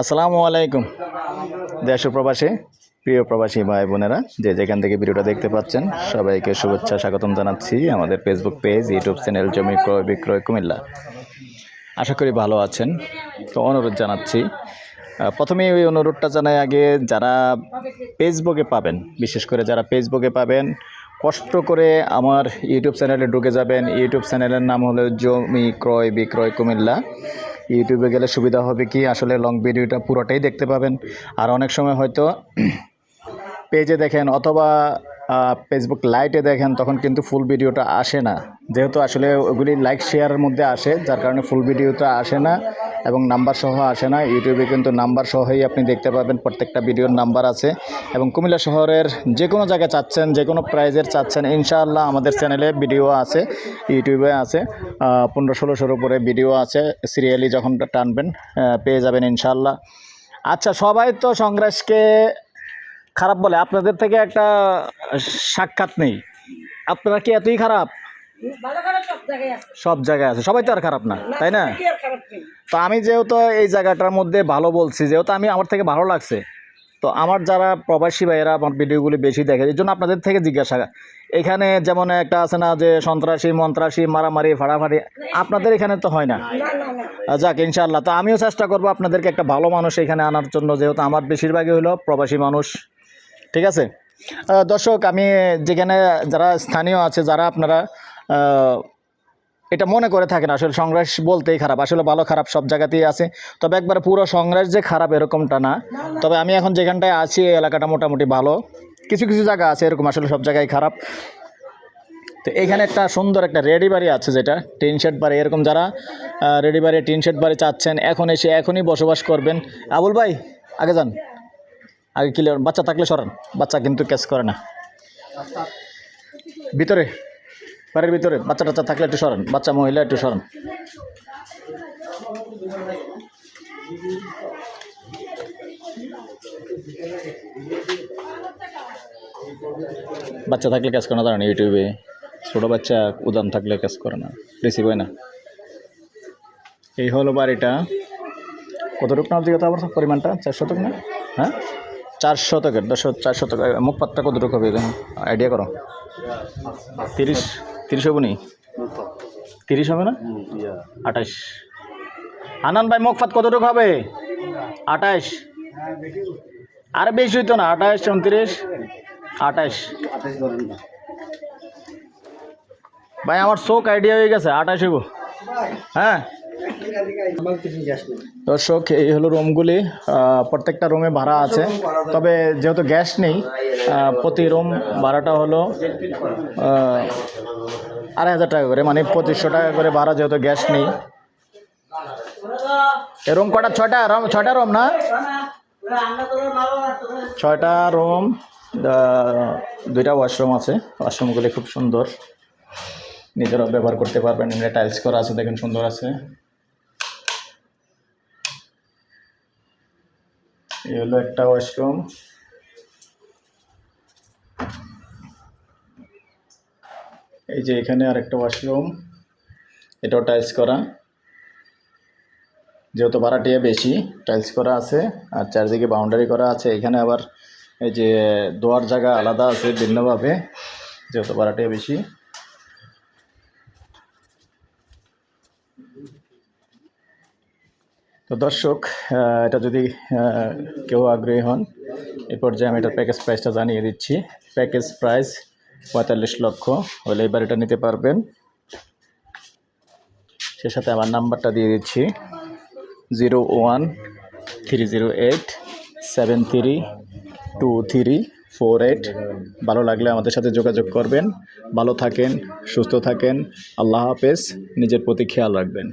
আসসালামু আলাইকুম। দেশ প্রবাসী প্রিয় প্রবাসী ভাই বোনেরা যে যেখান থেকে ভিডিওটা দেখতে পাচ্ছেন সবাইকে শুভেচ্ছা স্বাগতম জানাচ্ছি আমাদের ফেসবুক পেজ ইউটিউব চ্যানেল জমি ক্রয় বিক্রয় কুমিল্লা। আশা করি ভালো আছেন তো অনুরোধ জানাচ্ছি আহ, প্রথমেই ওই অনুরোধটা জানাই আগে যারা ফেসবুকে পাবেন বিশেষ করে যারা ফেসবুকে পাবেন কষ্ট করে আমার ইউটিউব চ্যানেলে ঢুকে যাবেন। ইউটিউব চ্যানেলের নাম হলো জমি ক্রয় বিক্রয় কুমিল্লা। ইউটিউবে গেলে সুবিধা হবে কি? আসলে লং ভিডিওটা পুরোটাই দেখতে পাবেন। আর অনেক সময় হয়তো পেজে দেখেন অথবা ফেসবুক লাইটে দেখেন, তখন কিন্তু ফুল ভিডিওটা আসে না। যেহেতু আসলে ওগুলি লাইক শেয়ারের মধ্যে আসে, যার কারণে ফুল ভিডিওটা আসে না। এবং নাম্বার সহ আসে না। ইউটিউবে কিন্তু নাম্বার সহই আপনি দেখতে পাবেন। প্রত্যেকটা ভিডিওর নাম্বার আছে। এবং কুমিল্লা শহরের যে কোনো জায়গায় চাচ্ছেন যে কোনো প্রাইজের চাচ্ছেন ইনশাআল্লাহ আমাদের চ্যানেলে ভিডিও আছে ইউটিউবে আছে। পনেরো ষোলোশোর উপরে ভিডিও আছে। সিরিয়ালি যখন টানবেন পেয়ে যাবেন ইনশাআল্লাহ। আচ্ছা সবাই তো সংগ্রাসকে খারাপ বলে। আপনাদের থেকে একটা সাক্ষাৎ নেই। আপনারা কি এতই খারাপ? সব জায়গায় আছে। সবাই তো আর খারাপ না তাই না? তো আমি যেহেতু এই জায়গাটার মধ্যে ভালো বলছি যেহেতু আমি আমার থেকে ভালো লাগছে তো আমার যারা প্রবাসী ভাইয়েরা আমার ভিডিওগুলি বেশি দেখে এই জন্য আপনাদের থেকে জিজ্ঞাসা। এখানে যেমন একটা আছে না যে সন্ত্রাসী মন্ত্রাসী মারামারি ফাড়াফাড়ি আপনাদের এখানে তো হয় না? যাক ইনশাআল্লাহ। তো আমিও চেষ্টা করব আপনাদেরকে একটা ভালো মানুষ এখানে আনার জন্য যেহেতু আমার বেশিরভাগই হলো প্রবাসী মানুষ। ঠিক আছে? দর্শক আমি যেখানে যারা স্থানীয় আছে যারা আপনারা এটা মনে করে থাকেন আসলে সংগ্রাস বলতেই খারাপ, আসলে ভালো খারাপ সব জায়গাতেই আছে। তবে একবার পুরো সংগ্রাস যে খারাপ এরকমটা না, তবে আমি এখন যেখানটায় আছি এই এলাকাটা মোটামুটি ভালো। কিছু কিছু জায়গা আছে এরকম, আসলে সব জায়গায় খারাপ। তো এখানে একটা সুন্দর একটা রেডি বাড়ি আছে যেটা, টিন শেড বাড়ি, এরকম যারা রেডি বাড়ি, টিন শেড বাড়ি চাচ্ছেন, এখন এসে এখনই বসবাস করবেন। আবুল ভাই, আগে যান। আগে ক্লিয়ার বাচ্চা থাকলে সরান, বাচ্চা কিন্তু ক্যাচ করে না। ভিতরে। বাড়ির ভিতরে বাচ্চা টাচ্চা থাকলে একটু সরান, বাচ্চা মহিলা একটু সরান। বাচ্চা থাকলে কাজ করে না, দাঁড়ান ইউটিউবে। ছোটো বাচ্চা উদান থাকলে কাজ করে না, রিসিভ হয় না। এই হলো বাড়িটা। কতটুকু না দিকে আবার পরিমাণটা? চার শতক না? হ্যাঁ? চার শতকের, দশ চার শতক মুখ পাতটা কতটুকু হবে দেখুন আইডিয়া করো। তিরিশ? তিরিশ হবে নি? তিরিশ হবে না? আঠাশ আনান ভাই, মুখ ফাত কতটুকু হবে? আঠাশ আর বেশি হইতো না আঠাশ উনত্রিশ আঠাশ ভাই, আমার চোখ আইডিয়া হয়ে গেছে আঠাশ হইব। হ্যাঁ? দর্শক, এই হলো রুমগুলি। প্রত্যেকটা রুমে ভাড়া আছে। তবে যেহেতু গ্যাস নেই প্রতি রুম ভাড়াটা হলো আড়াই হাজার টাকা করে মানে পঁচিশশো টাকা করে ভাড়া যেহেতু গ্যাস নেই। রুম কটা? ছয়টা রুম ছয়টা রুম না? ছয়টা রুম দুইটা ওয়াশরুম আছে। ওয়াশরুমগুলি খুব সুন্দর। নিজেরা ব্যবহার করতে পারবেন, এমনি টাইলস করা আছে, দেখেন সুন্দর আছে। এই হলো একটা ওয়াশরুম। এই যে এখানে আর একটা ওয়াশরুম, এটাও টাইলস করা। যেহেতু ভাড়াটিয়া বেশি, টাইলস করা আছে, আর চারদিকে বাউন্ডারি করা আছে। এখানে আবার এই যে দোয়ার জায়গা আলাদা আছে ভিন্নভাবে, যেহেতু ভাড়াটিয়া বেশি। তো দর্শক এটা যদি কেউ আগ্রহী হন, এ পর্যায়ে আমি এটার প্যাকেজ প্রাইসটা জানিয়ে দিচ্ছি। প্যাকেজ প্রাইস পঁয়তাল্লিশ লক্ষ, হলে এই বাড়িটা নিতে পারবেন। সে সাথে আমার নাম্বারটা দিয়ে দিচ্ছি। Zero one three zero eight seven three two three four eight. ভালো লাগলে আমাদের সাথে যোগাযোগ করবেন। ভালো থাকেন, সুস্থ থাকেন। আল্লাহ হাফেজ। নিজের প্রতি খেয়াল রাখবেন।